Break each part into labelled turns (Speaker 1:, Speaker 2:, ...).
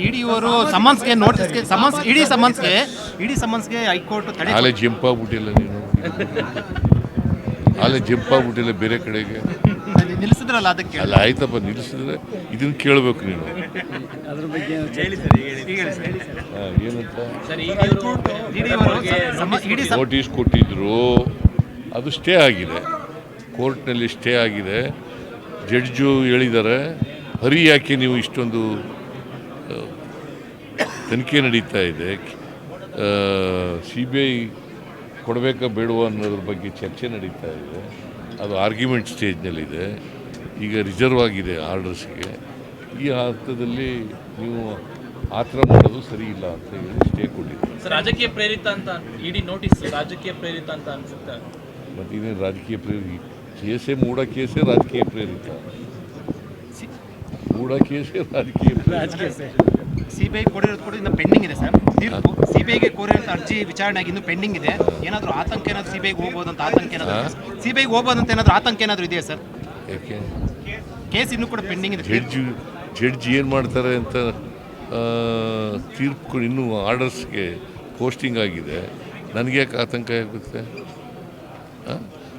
Speaker 1: Sir ಇಡಿ ಅವರು ಸಮನ್ಸ್ಗೆ ನೋಟಿಸ್ಗೆ summons ಇಡೀ ಸಮನ್ಸ್ಗೆ ಇಡೀ ಸಮನ್ಸ್ಗೆ ಹೈಕೋರ್ಟ್ ತಡೆ
Speaker 2: ಆಲೆ ಜಂಪ್ ಆಗ್ಬಿಟ್ಟಿಲ್ಲ ನೀನು. ಆಲೆ ಜಂಪ್ ಆಗ್ಬಿಟ್ಟಿಲ್ಲ ಬೇರೆ ಕಡೆಗೆ.
Speaker 1: ನಿಲ್ಲಿಸಿದ್ರಲ್ಲ ಅದಕ್ಕೆ
Speaker 2: ಅಲ್ಲ ಆಯ್ತಪ್ಪ ನಿಲ್ಲಿಸಿದ್ರೆ ಇದನ್ನು ಕೇಳಬೇಕು ನೀನು. ಸರ್ ಏನಂತ?
Speaker 1: ಇಡಿ ಅವರು ಸಮ- ಇಡೀ ಸಮ-
Speaker 2: ನೋಟಿಸ್ ಕೊಟ್ಟಿದ್ರು ಅದು ಸ್ಟೇ ಆಗಿದೆ. ಕೋರ್ಟ್ನಲ್ಲಿ ಸ್ಟೇ ಆಗಿದೆ. ಜಡ್ಜು ಹೇಳಿದ್ದಾರೆ ಹರಿ ಯಾಕೆ ನೀವು ಇಷ್ಟೊಂದು ತನಿಖೆ ನಡೀತಾ ಇದೆ. ಸಿ ಬಿ ಐ ಕೊಡಬೇಕಾ ಬೇಡವಾ ಅನ್ನೋದ್ರ ಬಗ್ಗೆ ಚರ್ಚೆ ನಡೀತಾ ಇದೆ. ಅದು ಆರ್ಗ್ಯುಮೆಂಟ್ ಸ್ಟೇಜ್ನಲ್ಲಿದೆ. ಈಗ ರಿಸರ್ವ್ ಆಗಿದೆ ಆರ್ಡರ್ಸ್ಗೆ. ಈ ಹಂತದಲ್ಲಿ ನೀವು ಆ ಥರ ಮಾಡೋದು ಸರಿ ಇಲ್ಲ ಅಂತ ಹೇಳಿ ಸ್ಟೇ ಕೊಟ್ಟಿದ್ದಾರೆ.
Speaker 3: ಸರ್ ರಾಜಕೀಯ ಪ್ರೇರಿತ ಅಂತ ಇಡೀ ನೋಟಿಸ್ ರಾಜಕೀಯ ಪ್ರೇರಿತ ಅಂತ ಅನ್ಸುತ್ತೆ.
Speaker 2: ಮತ್ತು ಇದೇನು ರಾಜಕೀಯ ಪ್ರೇರಿತ ಕೇಸೇ ಮೂಡ ಕೇಸೇ ರಾಜಕೀಯ ಪ್ರೇರಿತ. ಮೂಡ ಕೇಸೇ ರಾಜಕೀಯ
Speaker 1: ಸಿಬಿಐ ಕೋರಿರೋದು ಕೂಡ ಇನ್ನು ಪೆಂಡಿಂಗ್ ಇದೆ ಸರ್. ತೀರ್ಪು. ಸಿಬಿಐಗೆ ಕೋರಿರೋಂಥ ಅರ್ಜಿ ವಿಚಾರಣೆ ಆಗಿ ಇನ್ನೂ ಪೆಂಡಿಂಗ್ ಇದೆ. ಏನಾದರೂ ಆತಂಕ ಏನಾದರೂ ಸಿಬಿಐಗೆ ಹೋಗ್ಬೋದು ಅಂತ ಆತಂಕ ಏನಾದರೂ ಸಿಬಿಐಗೆ ಹೋಗ್ಬೋದು ಅಂತ ಏನಾದರೂ ಆತಂಕ ಏನಾದರೂ ಇದೆಯಾ ಸರ್? ಕೇಸ್ ಇನ್ನೂ ಕೂಡ ಪೆಂಡಿಂಗ್ ಇದೆ.
Speaker 2: ಜಡ್ಜ್ ಜಡ್ಜ್ ಏನು ಮಾಡ್ತಾರೆ ಅಂತ ತೀರ್ಪು ಇನ್ನೂ ಆರ್ಡರ್ಸ್ಗೆ ಪೋಸ್ಟಿಂಗ್ ಆಗಿದೆ. ನನಗೆ ಯಾಕೆ ಆತಂಕ ಆಗುತ್ತೆ ಆ?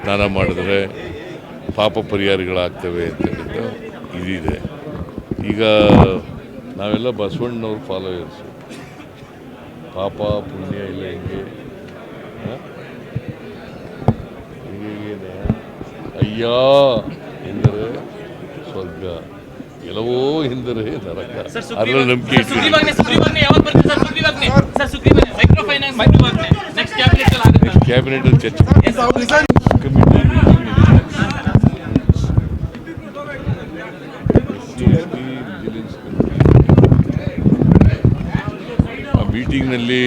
Speaker 2: ಸ್ನಾನ ಮಾಡಿದ್ರೆ ಪಾಪ ಪರಿಹಾರಗಳಾಗ್ತವೆ ಅಂತಕ್ಕಂಥ ಇದಿದೆ. ಈಗ ನಾವೆಲ್ಲ ಬಸವಣ್ಣವ್ರ ಫಾಲೋಯರ್ಸು ಪಾಪ ಪುಣ್ಯ ಇಲ್ಲ ಹೆಂಗೆ? ಹೀಗೇನೆ ಅಯ್ಯ! ಎಂದರೆ ಸ್ವರ್ಗ. ಎಲ್ಲವೋ ಎಂದರೆ ನರಕ. ಅದರಲ್ಲಿ ನಂಬಿಕೆ ಕ್ಯಾಬಿನೆಟ್
Speaker 3: ಸುಗ್ರೀವಾಜ್ಞೆ ಸುಗ್ರೀವಾಜ್ಞೆ ಯಾವಾಗ ಬರುತ್ತೆ ಸರ್ ಸುಗ್ರೀವಾಜ್ಞೆ ಸರ್ ಸುಗ್ರೀವಾಜ್ಞೆ ಮೈಕ್ರೋ ಫೈನಾನ್ಸ್ ಸುಗ್ರೀವಾಜ್ಞೆ ನೆಕ್ಸ್ಟ್ ಕ್ಯಾಬಿನೆಟ್ ಅಲ್ಲಿ ಆಗುತ್ತೆ
Speaker 2: ಕ್ಯಾಬಿನೆಟ್ ಚರ್ಚೆ ಕಮಿಟಿ ಆ ಮೀಟಿಂಗ್ನಲ್ಲಿ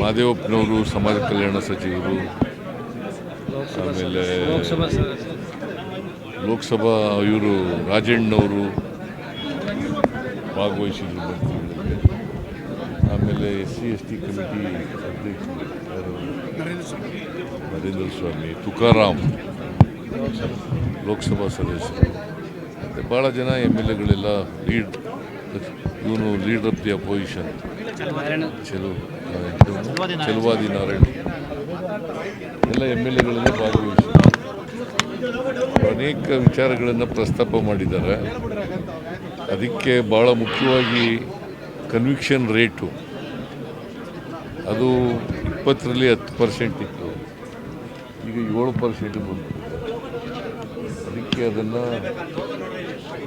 Speaker 2: ಮಾದೇವಪ್ಪನವರು, ಸಮಾಜ ಕಲ್ಯಾಣ ಸಚಿವರು, ಆಮೇಲೆ ಲೋಕಸಭಾ ಇವರು ರಾಜಣ್ಣವರು ಭಾಗವಹಿಸಿದ್ರು ಮಂತ್ರಿಗಳಿಗೆ ಆಮೇಲೆ S C S T committee ಅಧ್ಯಕ್ಷರು ಯಾರು? ನರೇಂದ್ರ ಸ್ವಾಮಿ, ತುಕಾರಾಮ್ ಲೋಕಸಭಾ ಸದಸ್ಯರು ಮತ್ತು ಭಾಳ ಜನ ಎಂ ಎಲ್ ಎಗಳೆಲ್ಲ ಲೀಡ್ ಇವನು ಲೀಡರ್ ಆಫ್ ದಿ ಅಪೋಸಿಷನ್ ಚೆಲು ಚೆಲುವಾದಿ ನಾರಾಯಣ ಎಲ್ಲ ಎಂ ಎಲ್ ಎಗಳೆಲ್ಲ ಭಾಗವಹಿಸಿ ಅನೇಕ ವಿಚಾರಗಳನ್ನು ಪ್ರಸ್ತಾಪ ಮಾಡಿದ್ದಾರೆ. ಅದಕ್ಕೆ ಭಾಳ ಮುಖ್ಯವಾಗಿ ಕನ್ವಿಕ್ಷನ್ ರೇಟು ಅದು ಇಪ್ಪತ್ತರಲ್ಲಿ ಹತ್ತು ಪರ್ಸೆಂಟ್ ಇತ್ತು. ಈಗ ಏಳು ಪರ್ಸೆಂಟ್ ಬಂದಿದೆ ಅದಕ್ಕೆ ಅದನ್ನು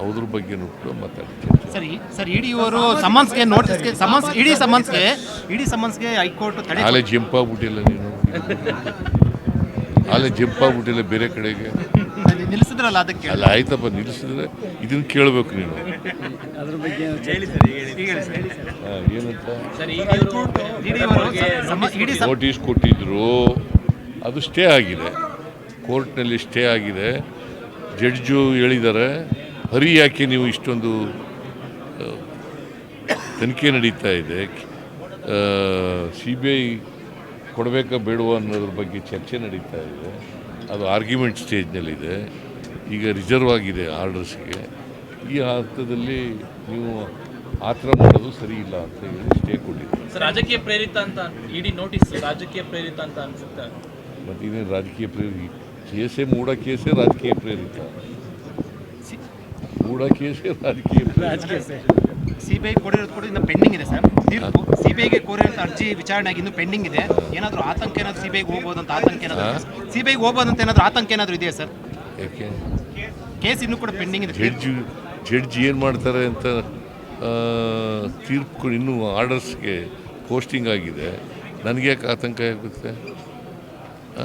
Speaker 2: ಅದ್ರ ಬಗ್ಗೆ ಕೂಡ ಮಾತಾಡ್ತೀನಿ
Speaker 1: ಸರ್ ಸರ್ ಇಡಿ ಅವರು ಸಮನ್ಸ್ಗೆ ನೋಟಿಸ್ಗೆ ಸಮನ್ಸ್ ಇಡೀ ಸಮನ್ಸ್ಗೆ ಇಡೀ ಸಮನ್ಸ್ಗೆ ಹೈಕೋರ್ಟ್ ತಡೆ
Speaker 2: ನಾಳೆ ಜಂಪ್ ಆಗ್ಬಿಟ್ಟಿಲ್ಲ ನೀನು. ಅಲ್ಲೇ ಜಂಪ್ ಆಗ್ಬಿಟ್ಟಿಲ್ಲ ಬೇರೆ ಕಡೆಗೆ.
Speaker 1: ನಿಲ್ಲಿಸಿದ್ರಲ್ಲ ಅದಕ್ಕೆ
Speaker 2: ಅಲ್ಲ ಆಯ್ತಪ್ಪ ನಿಲ್ಲಿಸಿದ್ರೆ ಇದನ್ನ ಕೇಳಬೇಕು ನೀನು. ಹಾ, ಏನಂತ?
Speaker 3: ಸರ್ ಈಗ ಇವರು
Speaker 1: ಇಡೀ ಅವರು ಸಮ- ಇಡೀ ಸಮ-
Speaker 2: ನೋಟಿಸ್ ಕೊಟ್ಟಿದ್ರು ಅದು ಸ್ಟೇ ಆಗಿದೆ. ಕೋರ್ಟ್ನಲ್ಲಿ ಸ್ಟೇ ಆಗಿದೆ. ಜಡ್ಜು ಹೇಳಿದ್ದಾರೆ. ಹರಿ ಯಾಕೆ ನೀವು ಇಷ್ಟೊಂದು ತನಿಖೆ ನಡೀತಾ ಇದೆ? ಸಿ ಬಿ ಐ ಕೊಡಬೇಕಾ ಬೇಡವಾ ಅನ್ನೋದ್ರ ಬಗ್ಗೆ ಚರ್ಚೆ ನಡೀತಾ ಇದೆ. ಅದು ಆರ್ಗ್ಯುಮೆಂಟ್ ಸ್ಟೇಜ್ನಲ್ಲಿದೆ. ಈಗ ರಿಸರ್ವ್ ಆಗಿದೆ ಆರ್ಡರ್ಸ್ಗೆ. ಈ ಹಂತದಲ್ಲಿ ನೀವು ಆ ಥರ ಮಾಡೋದು ಸರಿ ಇಲ್ಲ ಅಂತ ಹೇಳಿ ಸ್ಟೇ ಕೊಟ್ಟಿದ್ದಾರೆ.
Speaker 3: ಸರ್ ರಾಜಕೀಯ ಪ್ರೇರಿತ ಅಂತ ಇಡೀ ನೋಟಿಸ್ ರಾಜಕೀಯ ಪ್ರೇರಿತ ಅಂತ ಅನ್ಸುತ್ತೆ.
Speaker 2: ಮತ್ತು ಇದೇನು ರಾಜಕೀಯ ಪ್ರೇರಿತ ಕೇಸೇ ಮೂಡ ಕೇಸೇ ರಾಜಕೀಯ ಪ್ರೇರಿತ. ಮೂಡ ಕೇಸೇ ರಾಜಕೀಯ ಪ್ರೇರಿತ
Speaker 1: ಸಿಬಿಐ ಕೋರಿರೋದು ಕೂಡ ಇನ್ನು ಪೆಂಡಿಂಗ್ ಇದೆ ಸರ್. ತೀರ್ಪು. ಸಿಬಿಐಗೆ ಕೋರಿರೋ ಅರ್ಜಿ ವಿಚಾರಣೆ ಆಗಿ ಇನ್ನು ಪೆಂಡಿಂಗ್ ಇದೆ. ಏನಾದರೂ ಆತಂಕ ಏನಾದರೂ ಸಿಬಿಐಗೆ ಹೋಗ್ಬೋದು ಅಂತ ಆತಂಕ ಏನಾದರೂ ಸಿಬಿಐಗೆ ಹೋಗ್ಬೋದಂತ ಅಂತ ಏನಾದರೂ ಆತಂಕ ಏನಾದರೂ ಇದೆಯಾ ಸರ್?
Speaker 2: ಯಾಕೆ?
Speaker 1: ಕೇಸ್ ಇನ್ನೂ ಕೂಡ ಪೆಂಡಿಂಗ್ ಇದೆ.
Speaker 2: ಜಡ್ಜ್ ಜಡ್ಜ್ ಏನು ಮಾಡ್ತಾರೆ ಅಂತ ತೀರ್ಪು ಕೊಡಿ- ಇನ್ನೂ ಆರ್ಡರ್ಸ್ಗೆ ಪೋಸ್ಟಿಂಗ್ ಆಗಿದೆ. ನನಗೆ ಯಾಕೆ ಆತಂಕ ಆಗುತ್ತೆ? ಆ?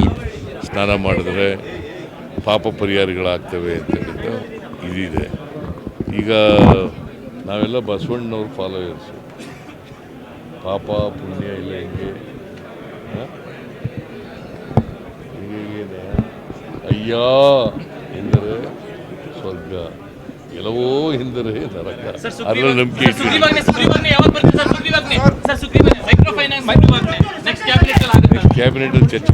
Speaker 2: ಸ್ನಾನ ಮಾಡಿದ್ರೆ ಪಾಪ ಪರಿಹಾರಗಳಾಗ್ತವೆ ಅಂತೇಳಿದ್ದು ಇದಿದೆ. ಈಗ ನಾವೆಲ್ಲ ಬಸವಣ್ಣವ್ರ ಫಾಲೋಯರ್ಸು ಪಾಪ ಪುಣ್ಯ ಇಲ್ಲ ಹೆಂಗೆ? ಹೀಗೇನೆ ಅಯ್ಯ! ಎಂದರೆ ಸ್ವರ್ಗ. ಎಲ್ಲವೋ ಎಂದರೆ ನರಕ. ಅದರ ನಂಬಿಕೆ
Speaker 3: ಕ್ಯಾಬಿನೆಟ್
Speaker 2: ಚರ್ಚೆ